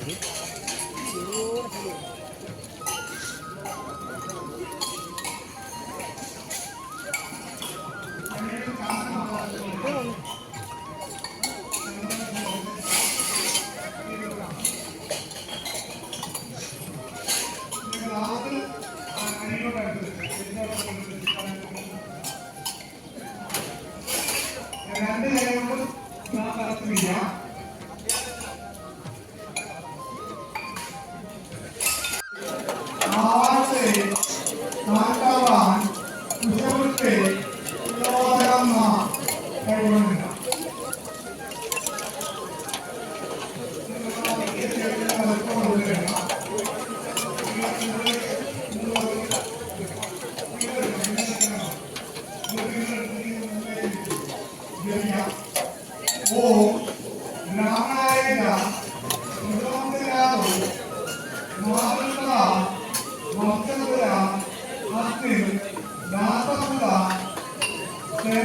രണ്ട് ஆசை நாட்டவான் புகழ்பெயர்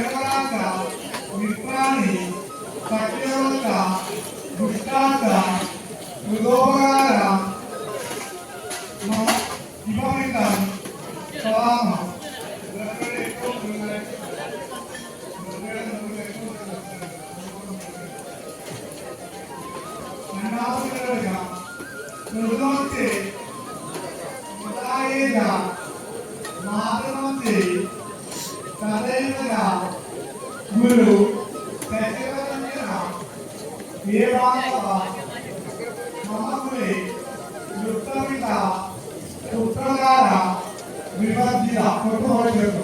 సరఫరాక విప్రాన్ని పట్టిక దుష్టాక హృదోపకార ఇవ్వమంటాను 不好的先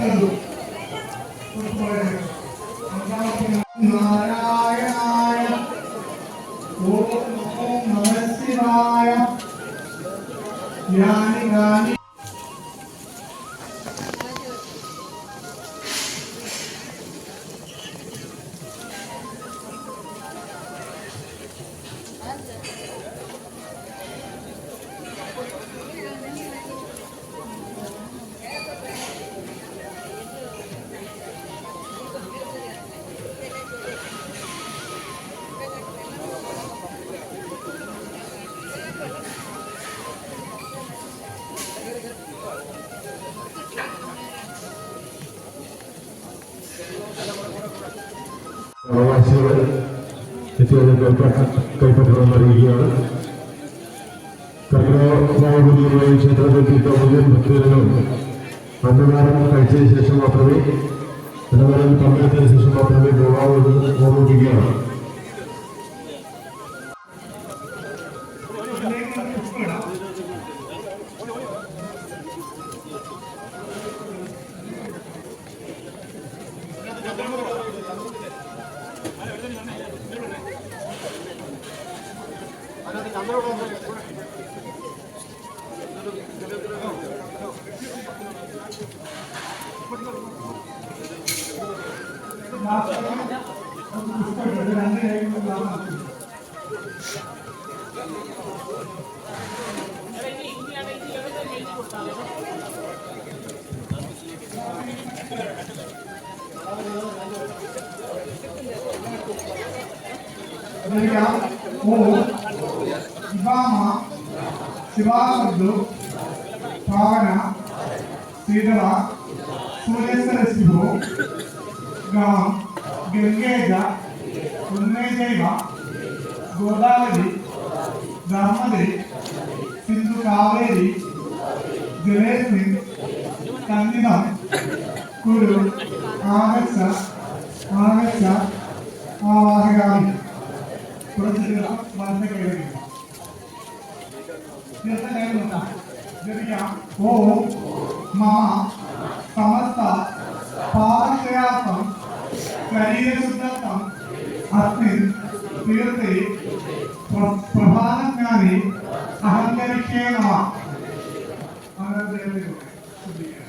ಹಾಕೊಂಡು അവകാശികൾ എത്തിയതിന് കൈപ്പറ്റണം അറിയിക്കുകയാണ് കർക്കിടകമായ ക്ഷേത്രത്തിൽ മുഴുവൻ ഭക്തജനങ്ങളും അന്നദാനം കഴിച്ചതിന് ശേഷം മാത്രമേ അന്നദാനം പങ്കെടുത്തതിന് ശേഷം മാത്രമേ പോകാവൂ ഓർമ്മിപ്പിക്കുകയാണ് ഓം ഇവാമ సుభామ శివాసద్దు పావన శ్రీధర సూర్యేశ్వర శివు గం గంగేజ ఉన్మేదేవ గోదావరి ధర్మది సింధు కావేరి జలేస్మిన్ కందినం కురు ఆగచ్చ ఆగచ్చ ఆవాహగామి పురస్కృత మార్గ ശരീരശുദ്ധത്വം അസ്മിൻ തീർത്ഥേ പ്ര- പ്രഭാതജ്ഞാനെ അഹങ്കരിക്കേ നമ അങ്ങനെ ദൈവത്തിലൂടെ ശ്രദ്ധിക്കുക.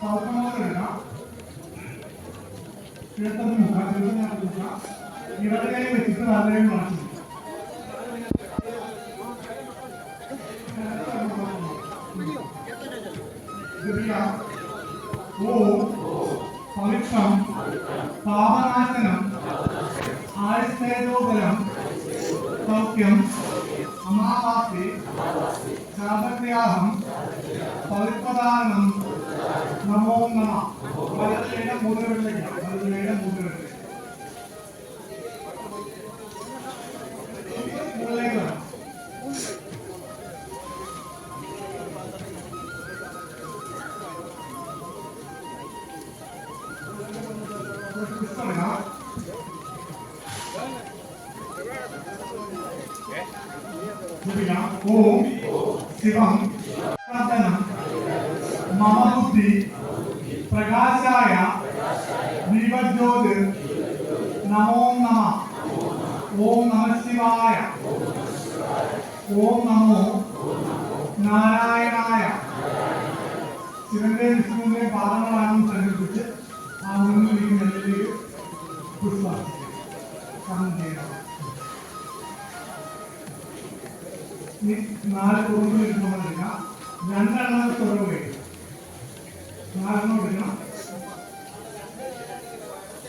പൗർണമോദരല്ല. തീർത്ഥത്തിന് മുഖം, തീർത്ഥത്തിനകത്ത് മുഖം. ഇടത് കൈ വെച്ചിട്ട് വലതുകൈ മറച്ചു ജപിക്കാം. ഓം പവിത്രം പാപനാശനം ആയുസ്തേജോബലം സൗഖ്യം അമാവാസി ശാപത്യാഹം പവിത്രദാനം നമോ നമ വലതുകൈയുടെ മൂന്നുകളിലേക്ക് വലതുകൈയുടെ മൂന്നുകളിലേക്ക് ജപിക്കാം. ഓം ശിവം പ്രാർത്ഥനം ഈ നാല് കുറുമ്പ് ഇരിക്കുമ്പോഴേക്ക രണ്ടെണ്ണം കുറവ് കഴിക്കാം നാലെണ്ണം എടുക്കണം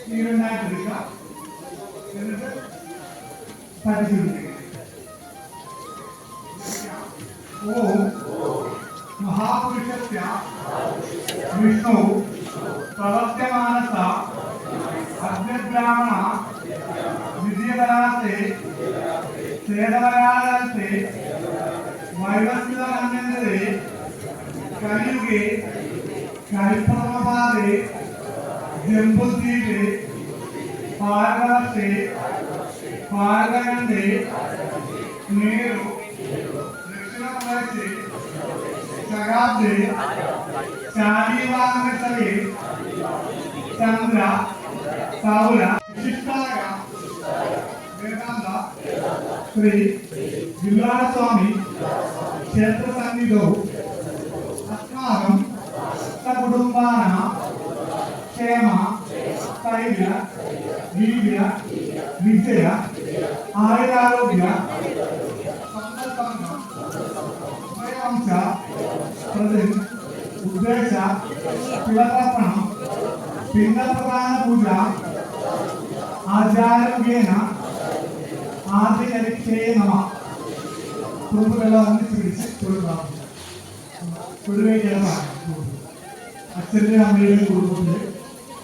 ഈ രണ്ടായിട്ട് എടുക്കാം. എന്നിട്ട് പരിശീലിക്കുക ഓം മഹാപുരുഷസ്യ. വിഷ്ണു പ്രവർത്തമാനസ. അഗ്നിബ്രാഹ്മണ. വിദ്യപരാത്തെ ചേതപരാലത്തെ కలిగి కల్పమారి జంబుదీపి పార్వతి పార్వండి మీరు దక్షిణవైపు శతాబ్ది చాలీవాంగతలి చంద్ర పావుల విశిష్టగా వేదాంత శ్రీ జిల్లాల స్వామి క్షేత్ర సన్నిధిలో അസ്മാകം കുടുംബാന ക്ഷേമ സ്ഥൈര്യ വീര്യ വിജയ ആയുരാരോഗ്യ ഉഭയവംശ പ്രതി ഉദ്ദേശ തിളതർപ്പണം പിണ്ടപ്രധാന പൂജ ആചാരമുഖേന ആദ്യകരിച്ചേ നമ. കുറുമ്പുകളെല്ലാം ഒന്നിച്ച് പിടിച്ച് തൊഴുക തൊഴുകയാണ് അച്ഛന്റെ അമ്മയുടെ കുടുംബത്തിലെ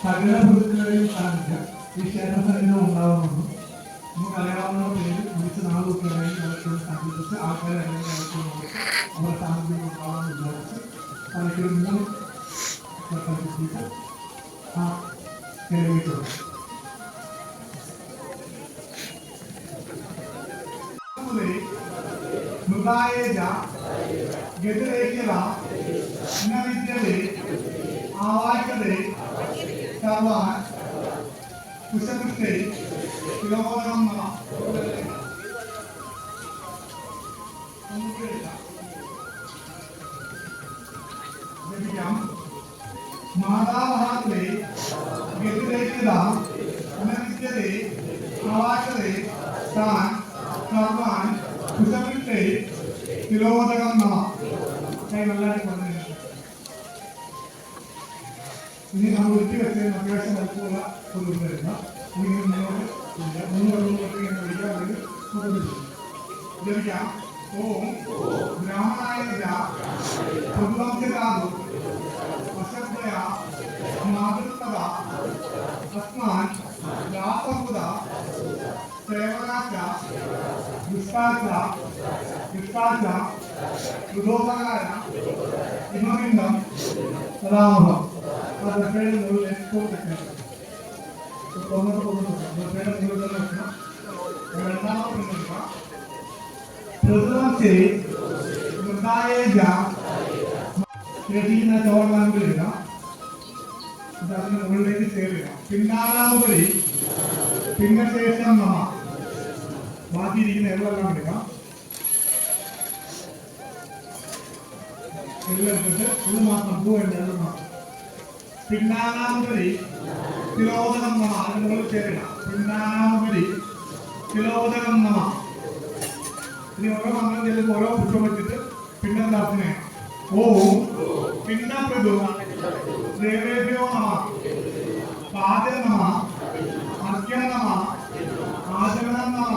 സകല ബന്ധുക്കളെയും കാണിച്ച് ഈ ക്ഷേത്രസന്നിധം ഉണ്ടാവുമെന്നും നമുക്ക് അറിയാവുന്ന പേര് വിളിച്ച് നാളൊക്കെ നമുക്ക് സങ്കല്പിച്ച് ആൾക്കാരെ അല്ലെങ്കിൽ അവർ സാമ്പത്തികം ഉണ്ടാവാമെന്ന് വിചാരിച്ച് അതിലേക്ക് മൂന്ന് കിട്ടിയിട്ട് ആ നിലവിട്ടുള്ളൂ മൃഗായേജ ഗതിരേഖ്യത വിദ്യതേ ആവാഹ്യതേ സർവാൻ കുശപുഷ്ടേ തിലോദകം നമ ജപിക്കാം മാതാമഹാത്മേ ഗതിരേഖ്യത ന വിദ്യതേ ആവാഹ്യതേ താൻ സർവാൻ കുശപുഷ്ടേ തിലോദകം നമ കൈ അത്യാവശ്യം വലുപ്പമുള്ള ഒരു വരുന്ന ഇങ്ങനെ മുന്നോട്ട് ഇല്ല മൂന്ന് വെള്ളമൊക്കെ ഇങ്ങനെ വിളിക്കാൻ വേണ്ടി മുകളിൽ ജപിക്കാം ഓം ബ്രാഹ്മണായ പ്രതിവംശകാതു അശ്രദ്ധയ മാതൃത്വത അസ്മാൻ വ്യാസംബുധ സേവനാച്ച വിശ്വാസ വിശ്വാസ ഋതോപകാര ഹിമബിന്ദം സദാമഹം ദർഭയുടെ മുകളിൽ ഏറ്റവും വെക്കണം തുറന്നിട്ട് പോകുന്നുണ്ട് ദർഭയുടെ മുകളിൽ തന്നെ വെക്കണം രണ്ടാമത് പിന്നെടുക്കാം പ്രതിപക്ഷേ മൃതായേജ ശേഷിക്കുന്ന ഇടാം അത് ചേരുക പിന്നാലാമുപരി പിന്നെ ശേഷം നമ ബാക്കിയിരിക്കുന്ന എല്ലാം എടുക്കാം ഇത് പൂ വേണ്ട എള്ള് മാത്രം പിന്നാലാമുപരി തിലോദകം നമ. മുകളിൽ ചേരുക പിന്നാലാമുപരി തിലോദകം നമ. ഇനി ഓരോ മന്ത്രം ചെല്ലുമ്പോൾ ഓരോ പുഷ്പം വെച്ചിട്ട് പിന്നെ? പ്രാർത്ഥന ഓം പിന്ന പ്രഭു ദേവേഭ്യോ നമ. പാദ നമ. അർഘ്യ നമ. ആചരണം നമ.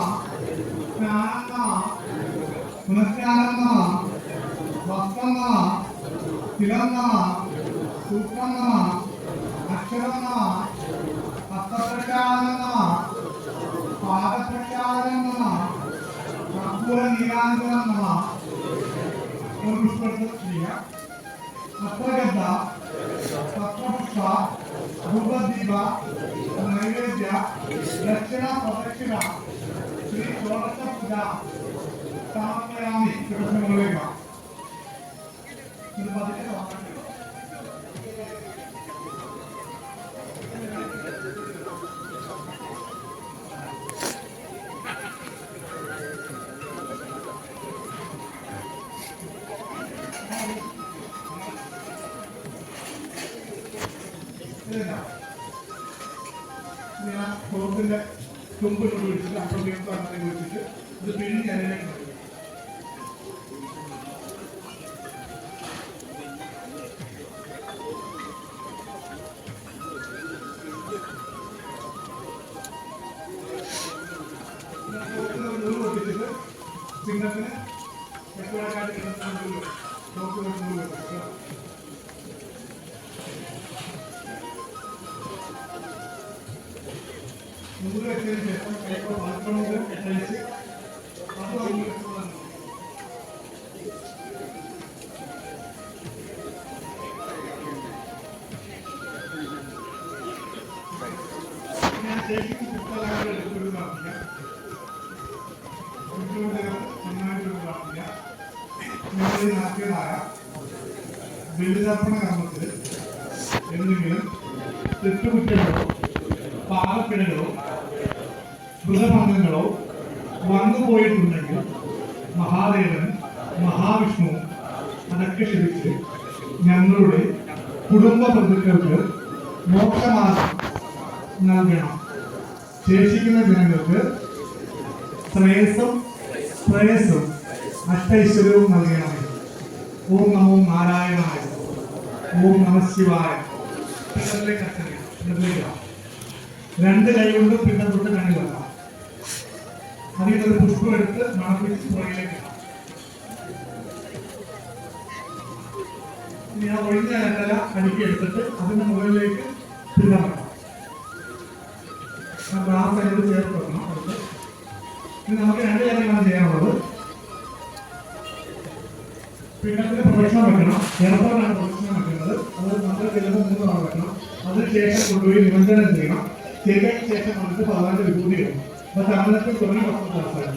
സ്നാനം നമ. പുനഃസ്നാനം നമ. വസ്ത്രം നമ. തിലം നമ. സൂക്ഷം നമ. అక్షరమ హస్త ప్రక్షాళన పాద ప్రక్షాళన కర్పూర నీరాంజనం నమ పుష్పక్రియ హస్తగద్ద హస్తపుష్ప ధూపదీప దక్షిణ ప్రదక్షిణ? శ్రీ షోడశ పూజ సమర్పయామి కృష్ణ കൃഷ്ണമുള്ളിലേക്ക് ഇത് പതുക്കെ സമർപ്പിക്കണം. ഇതിനാ. ഇനി ആ കുളത്തിന്റെ തുമ്പ് കൊണ്ട് വിളിച്ചിട്ട് അപ്പുറത്തേക്ക് വിളിച്ചിട്ട് ഇത് പിഴിഞ്ഞ് അതിലേക്ക് നൂൽ വെച്ചതിന് ശേഷം കൈക്കോ മൃതഭംഗങ്ങളോ വന്നുപോയിട്ടുണ്ടെങ്കിൽ മഹാദേവൻ മഹാവിഷ്ണു അതൊക്കെ ക്ഷണിച്ച് ഞങ്ങളുടെ കുടുംബ ബന്ധുക്കൾക്ക് മോക്ഷമാസം നൽകണം. ശേഷിക്കുന്ന ജനങ്ങൾക്ക് ശ്രേയസും ശ്രേയസും അഷ്ടൈശ്വര്യവും നൽകണമേ. ഓം നമോ നാരായണായ ഓം നമ ശിവായ. പിന്നത്തിലേക്ക് അച്ഛനെ രണ്ട് കൈ കൊണ്ട് പിന്നെ തൊട്ട് കണ്ണിലാണ് അതിൽ ഒരു പുഷ്പം എടുത്ത് മണപ്പിച്ച് പുറകിലേക്ക് ഇടാം. ഇനി ആ ഒഴിഞ്ഞ കണ്ടല അടുക്കി എടുത്തിട്ട് അതിന്റെ മുകളിലേക്ക് ആ ഗ്ലാസ് അതിനോട് ചേർത്ത് വെക്കണം അടുത്ത്. ഇനി നമുക്ക് രണ്ട് കാര്യങ്ങളാണ് ചെയ്യാനുള്ളത്. പിന്നത്തിന് പ്രദക്ഷിണം വെക്കണം. എയർപോർട്ടാണ് പ്രദക്ഷിണം വെക്കുന്നത് അത് നമ്മൾ ചെല്ലുമ്പോൾ മൂന്ന് തവണ വെക്കണം. അതിനുശേഷം കൊണ്ടുപോയി നിമഞ്ജനം ചെയ്യണം. ചെയ്തതിനു ശേഷം നമുക്ക് പതിനാല് വിഭൂതി ഇടണം ಮತ್ತೆ ಆಮೇಲೆ ಕೊನೆ ಮಾಡ್ತಾರೆ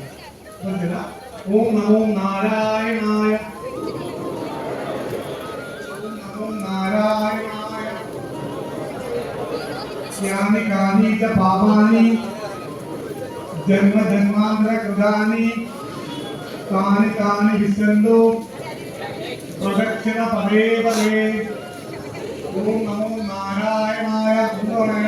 ಗೊತ್ತಿಲ್ಲ ಓಂ ನಮೋ ನಾರಾಯಣಾಯ ನಮೋ ನಾರಾಯಣಾಯ శ్యామి కానీత పాపాని. జన్మ జన్మాంధ్ర కృతాని తాని తాని విసందు ప్రదక్షిణ పదే పదే. ఓం నమో నారాయణాయ. కుంభనాయ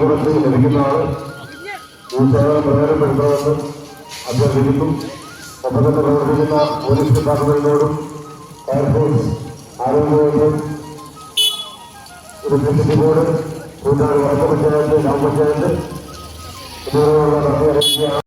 നമുക്ക് ലഭിക്കുന്ന ആൾ സേവനം പ്രയോജനപ്പെടുത്തണമെന്ന് അഭ്യർത്ഥിക്കുന്നു. ഒപ്പം പ്രവർത്തിക്കുന്ന പോലീസ് ഡിപ്പാർട്ട്മെന്റിനോടും ഫയർഫോഴ്സ് ആരോഗ്യവകുപ്പും ഇലക്ട്രിസിറ്റി ബോർഡ് കൂടാതെ വടക്ക് പഞ്ചായത്ത് ഗ്രാമപഞ്ചായത്ത് നന്ദി അറിയിക്കുകയാണ്.